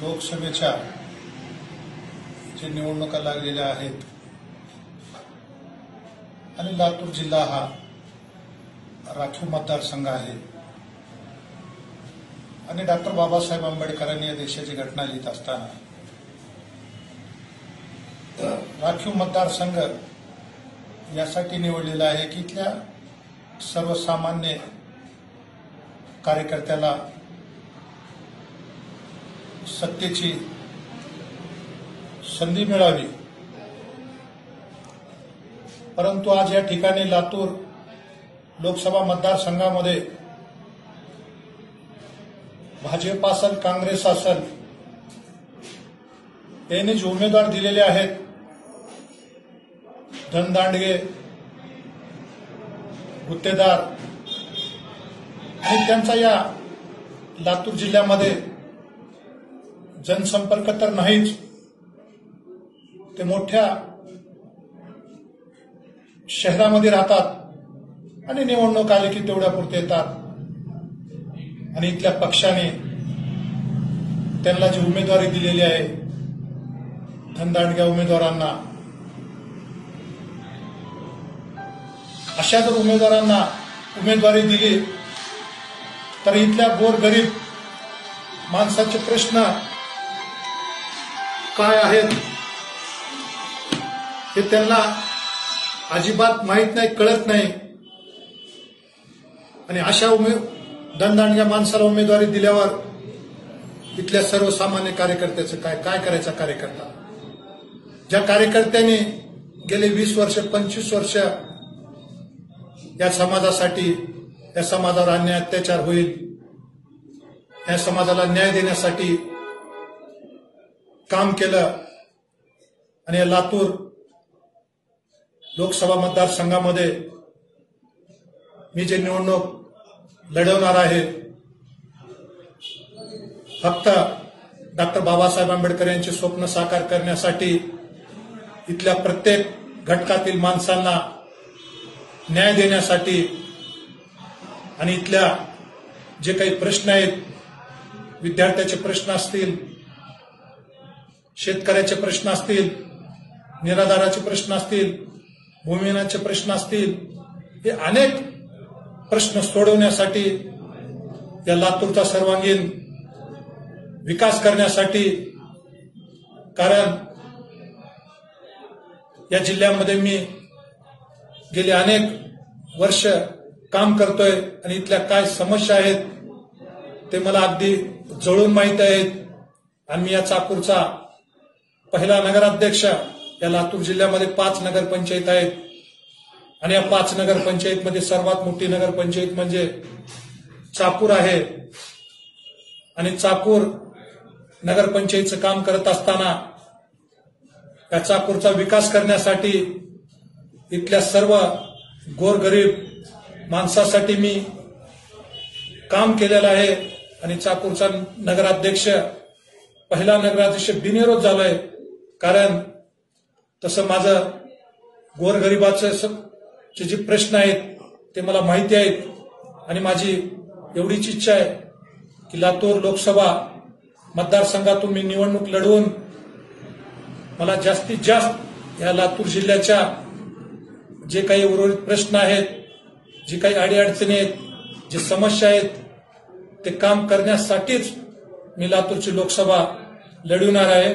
लोकसभेच्या जे निवडणुका लागलेल्या आहेत आणि लातूर जिल्हा हा राखीव मतदारसंघ आहे. आणि डॉक्टर बाबासाहेब आंबेडकरांनी या देशाची घटना लिहित असताना राखीव मतदारसंघ यासाठी निवडलेला आहे की इथल्या सर्वसामान्य कार्यकर्त्याला सत्तेची संधी मिळावी. परंतु आज या ठिकाणी लातूर लोकसभा मतदारसंघामध्ये भाजप असेल काँग्रेस असेल यांनी जे उमेदवार दिलेले आहेत. धनदांडगे गुत्तेदार. आणि त्यांचा या लातूर जिल्ह्यामध्ये जनसंपर्क तर नाहीच ते मोठ्या शहरामध्ये राहतात आणि निवडणूक आली की तेवढ्यापुरते येतात. आणि इथल्या पक्षाने त्यांना जी उमेदवारी दिलेली आहे धनदांडग्या उमेदवारांना अशा जर उमेदवारांना उमेदवारी दिली तर इथल्या गोरगरीब माणसाचे प्रश्न काय आहेत हे त्यांना अजिबात माहीत नाही कळत नाही. आणि अशा उमेद दणदांडग्या माणसाला उमेदवारी दिल्यावर इथल्या सर्वसामान्य कार्यकर्त्याचं काय काय करायचा कार्यकर्ता? ज्या कार्यकर्त्यांनी गेले वीस वर्ष पंचवीस वर्ष या समाजासाठी या समाजावर अन्याय अत्याचार होईल. या समाजाला न्याय देण्यासाठी काम केलं आणि या लातूर लोकसभा मतदारसंघामध्ये मी जे निवडणूक लढवणार आहे फक्त डॉक्टर बाबासाहेब आंबेडकर यांचे स्वप्न साकार करण्यासाठी इथल्या प्रत्येक घटकातील माणसांना न्याय देण्यासाठी आणि इथल्या जे काही प्रश्न आहेत विद्यार्थ्याचे प्रश्न असतील शेतकऱ्याचे प्रश्न असतील निराधाराचे प्रश्न असतील भूमिहीनाचे प्रश्न असतील हे अनेक प्रश्न सोडवण्यासाठी या लातूरचा सर्वांगीण विकास करण्यासाठी कारण या जिल्ह्यामध्ये मी गेली अनेक वर्ष काम करतोय आणि इथल्या काय समस्या आहेत ते मला अगदी जवळून माहीत आहेत. आणि मी या चाकूरचा पहिला नगराध्यक्ष या लातूर जिल्ह्यामध्ये पाच नगरपंचायत आहेत. आणि या पाच नगरपंचायतमध्ये सर्वात मोठी नगरपंचायत म्हणजे चाकूर आहे. आणि चाकूर नगरपंचायतचं काम करत असताना या चाकूरचा विकास करण्यासाठी इथल्या सर्व गोरगरीब माणसासाठी मी काम केलेलं आहे. आणि चाकूरचा नगराध्यक्ष पहिला नगराध्यक्ष बिनविरोध झालोय. कारण तसं माझं गोरगरिबाचं जे प्रश्न आहेत ते मला माहिती आहेत. आणि माझी एवढीच इच्छा आहे की लातूर लोकसभा मतदारसंघातून मी निवडणूक लढवून मला जास्तीत जास्त या लातूर जिल्ह्याच्या जे काही उर्वरित प्रश्न आहेत जे काही अडीअडचणी आहेत जे समस्या आहेत ते काम करण्यासाठीच मी लातूरची लोकसभा लढवणार आहे.